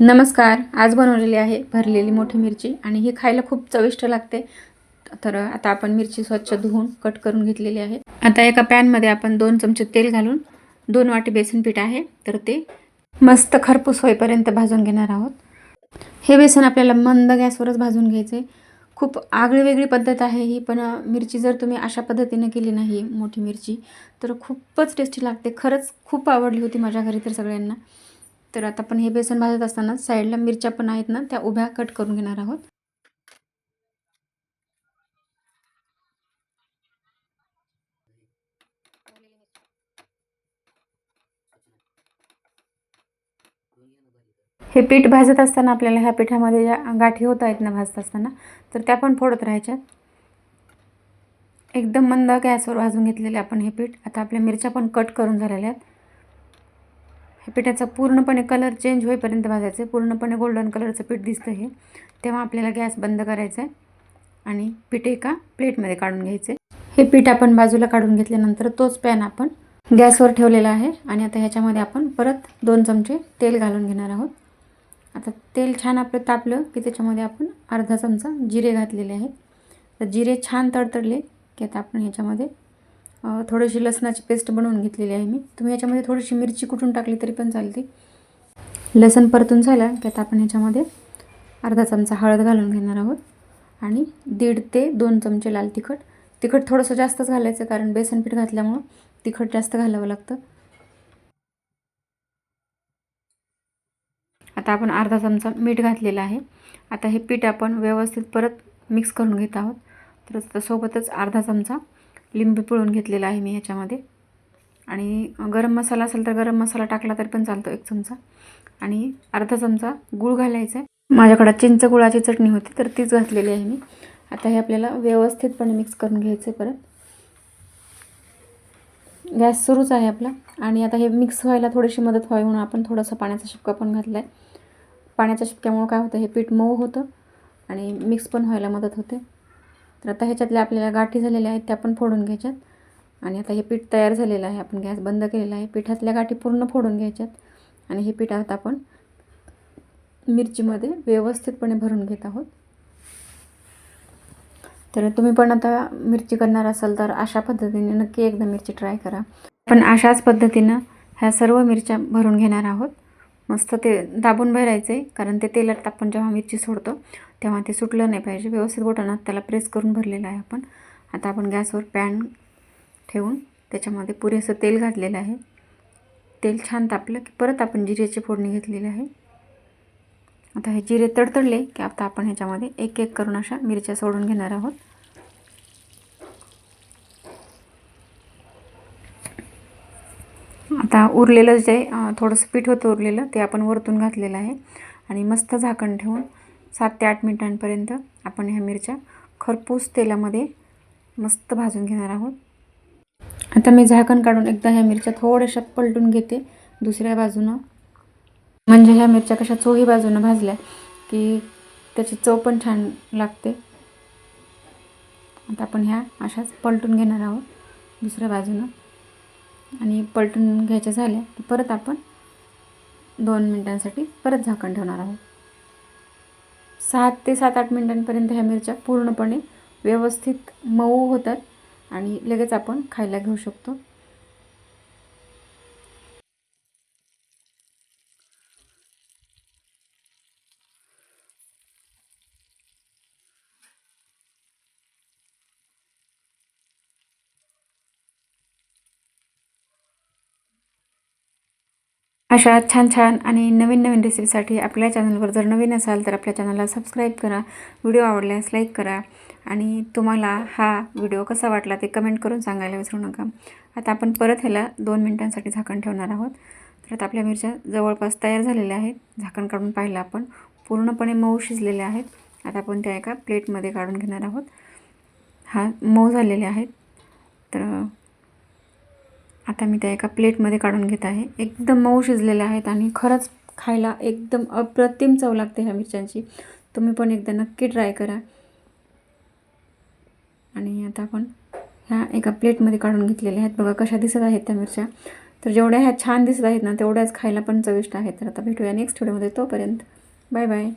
नमस्कार आज बनवलेली आहे भरलेली मोठी मिरची आणि ही खायला खूप चविष्ट लागते. तर आता आपण मिरची स्वच्छ धुवून कट करून घेतलेली आहे. आता एका पॅनमध्ये आपण दोन चमचे तेल घालून दोन वाटी बेसन पीठ आहे. तर ते मस्त खरपूस होईपर्यंत भाजून घेणार आहोत. हे बेसन आपल्याला मंद गॅसवरच भाजून घ्यायचे खूप आगळी वेगळी पद्धत आहे ही पण मिरची जर तुम्ही अशा पद्धतीने केली नाही मोठी मिरची तर खूपच टेस्टी लागते. खरंच खूप आवडली होती माझ्या घरी तर सगळ्यांना. तर आता आपण हे बेसन भाजत असताना साईडला मिरच्या पण आहेत ना त्या उभ्या कट करून घेणार आहोत. हे पीठ भाजत असताना आपल्याला ह्या पिठामध्ये ज्या गाठी होत आहेत ना भाजत असताना तर त्या पण फोडत राहायच्यात. एकदम मंद गॅसवर भाजून घेतलेले आपण हे पीठ. आता आपल्या मिरच्या पण कट करून झालेल्या आहेत. हे पिठाचा पूर्णपणे कलर चेंज होईपर्यंत भाजायचं आहे. पूर्णपणे गोल्डन कलरचं पीठ दिसतं हे. तेव्हा आपल्याला गॅस बंद करायचा आहे. आणि पीठ एका प्लेटमध्ये काढून घ्यायचे हे पीठ आपण बाजूला काढून घेतल्यानंतर तोच पॅन आपण गॅसवर ठेवलेला आहे. आणि आता ह्याच्यामध्ये आपण परत दोन चमचे तेल घालून घेणार आहोत. आता तेल छान आपलं तापलं की त्याच्यामध्ये आपण अर्धा चमचा जिरे घातलेले आहेत. तर जिरे छान तडतडले की आता आपण ह्याच्यामध्ये थोडीशी लसणाची पेस्ट बनवून घेतलेली आहे मी. तुम्ही याच्यामध्ये थोडीशी मिरची कुटून टाकली तरी पण चालते. लसण परतून झालं की आता आपण ह्याच्यामध्ये अर्धा चमचा हळद घालून घेणार आहोत आणि दीड ते दोन चमचे लाल तिखट. तिखट थोडंसं जास्तच घालायचं कारण बेसन पीठ घातल्यामुळं तिखट जास्त घालावं लागतं. आता आपण अर्धा चमचा मीठ घातलेलं आहे. आता हे पीठ आपण व्यवस्थित परत मिक्स करून घेत आहोत. तर सोबतच अर्धा चमचा लिंबू पिळून घेतलेला आहे मी ह्याच्यामध्ये. आणि गरम मसाला असेल तर गरम मसाला टाकला तरी पण चालतो एक चमचा. आणि अर्धा चमचा गूळ घालायचा आहे. माझ्याकडं चिंच गुळाची चटणी होती तर तीच घातलेली आहे मी. आता हे आपल्याला व्यवस्थितपणे मिक्स करून घ्यायचं आहे परत. गॅस सुरूच आहे आपला. आणि आता हे मिक्स व्हायला थोडीशी मदत व्हावी म्हणून आपण थोडंसं पाण्याचा शिपका पण घातला आहे पाण्याच्या शिपक्यामुळं काय होतं हे पीठ मऊ होतं आणि मिक्स पण व्हायला मदत होते. तर आता ह्याच्यातल्या आपल्याला गाठी झालेल्या आहेत त्या पण फोडून घ्यायच्यात. आणि आता हे पीठ तयार झालेलं आहे आपण गॅस बंद केलेला आहे. पिठातल्या गाठी पूर्ण फोडून घ्यायच्यात. आणि हे पीठ आता आपण मिरचीमध्ये व्यवस्थितपणे भरून घेत आहोत. तर तुम्ही पण आता मिरची करणार असाल तर अशा पद्धतीने नक्की एकदा मिरची ट्राय करा. पण अशाच पद्धतीनं ह्या सर्व मिरच्या भरून घेणार आहोत. मस्त ते दाबून भरायचं आहे कारण ते तेलात आपण जेव्हा मिरची सोडतो तेव्हा ते सुटलं नाही पाहिजे. व्यवस्थित बोटानं त्याला प्रेस करून भरलेलं आहे आपण. आता आपण गॅसवर पॅन ठेवून त्याच्यामध्ये पुरेसं तेल घातलेलं आहे. तेल छान तापलं की परत आपण जिऱ्याची फोडणी घेतलेली आहे. आता हे जिरे तडतडले की आता आपण ह्याच्यामध्ये एक एक करून अशा मिरच्या सोडून घेणार आहोत. आता उरलेलं जे थोडंसं पीठ होतं उरलेलं ते आपण वरतून घातलेलं आहे. आणि मस्त झाकण ठेवून सात ते आठ मिनिटांपर्यंत आपण ह्या मिरच्या खरपूस तेलामध्ये मस्त भाजून घेणार आहोत. आता मी झाकण काढून एकदा ह्या मिरच्या थोड्याशा पलटून घेते दुसऱ्या बाजूनं. म्हणजे ह्या मिरच्या कशा चोही बाजूनं भाजल्या की त्याची चव पण छान लागते. आता आपण ह्या अशाच पलटून घेणार आहोत दुसऱ्या बाजूनं. आणि पलटून घ्यायच्या झाल्या की परत आपण दोन मिनटांसाठी परत झाकण ठेवणार आहोत. सात ते सात आठ मिनटांपर्यंत ह्या मिरच्या पूर्णपणे व्यवस्थित मऊ होतात आणि लगेच आपण खायला घेऊ शकतो. अशा छान छान आणि नवीन नवीन रेसिपीसाठी आपल्या चॅनलवर जर नवीन असाल तर आपल्या चॅनलला सबस्क्राईब करा. व्हिडिओ आवडल्यास लाईक करा. आणि तुम्हाला हा व्हिडिओ कसा वाटला ते कमेंट करून सांगायला विसरू नका. आता आपण परत ह्याला दोन मिनटांसाठी झाकण ठेवणार आहोत. तर आता आपल्या मिरच्या जवळपास तयार झालेल्या आहेत. झाकण काढून पाहिलं आपण. पूर्णपणे मऊ शिजलेल्या आहेत. आता आपण त्या एका प्लेटमध्ये काढून घेणार आहोत. हा मऊ झालेले आहेत. तर आता मी त्या एका प्लेटमध्ये काढून घेत आहे. एकदम मऊ शिजलेले आहेत आणि खरंच खायला एकदम अप्रतिम चव लागते ह्या मिरच्यांची. तुम्ही पण एकदा नक्की ट्राय करा. आणि आता आपण ह्या एका प्लेटमध्ये काढून घेतलेल्या आहेत. बघा कशा दिसत आहेत त्या मिरच्या. तर जेवढ्या ह्या छान दिसत आहेत ना तेवढ्याच खायला पण चविष्ट आहेत. तर आता भेटूया नेक्स्ट व्हिडिओमध्ये. तोपर्यंत बाय बाय.